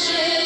Jerusalem.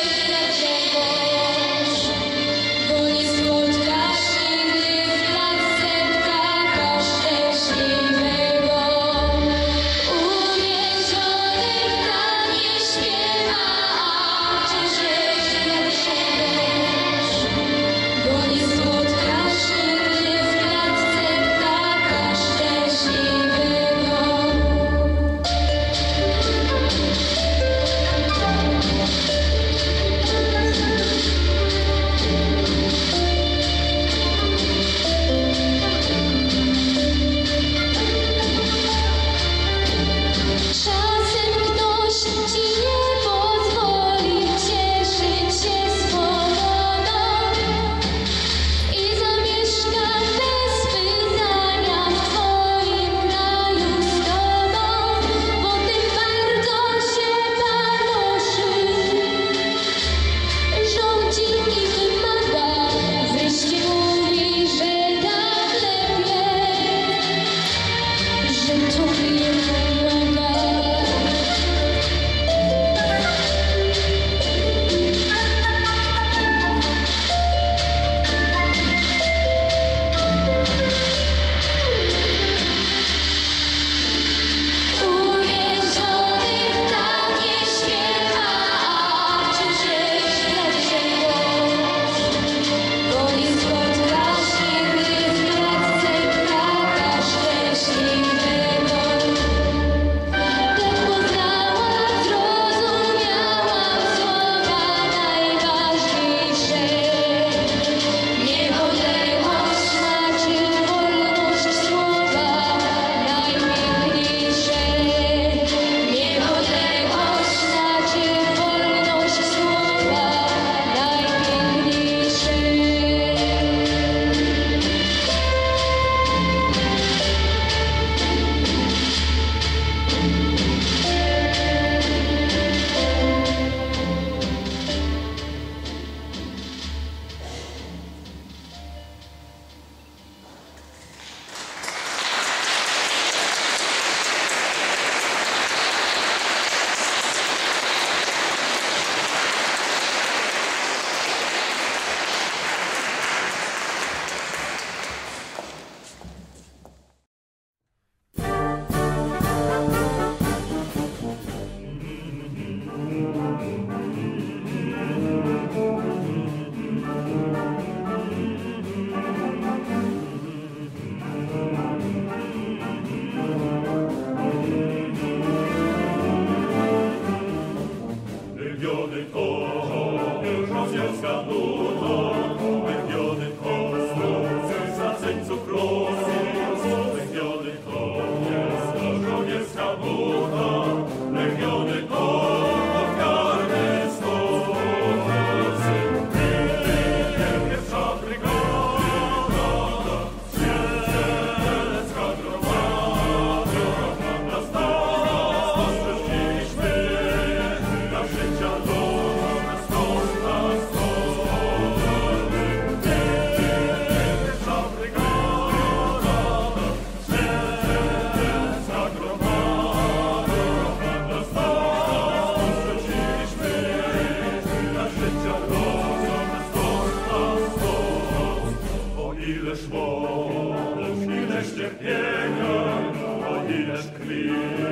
es klingt.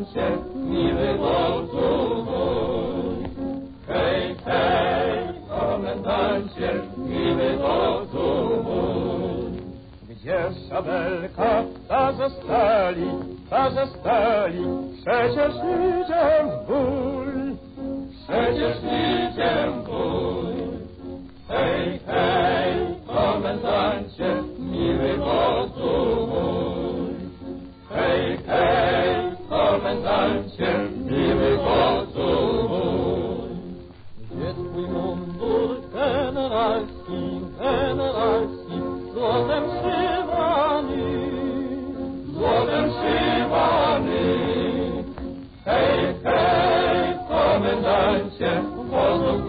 Pan się miły głosu mój. Hej, hej, komendancie, miły głosu mój. Gdzie szabelka, ta zastali, ta zastali, przecież idziemy. Komendancie, wozu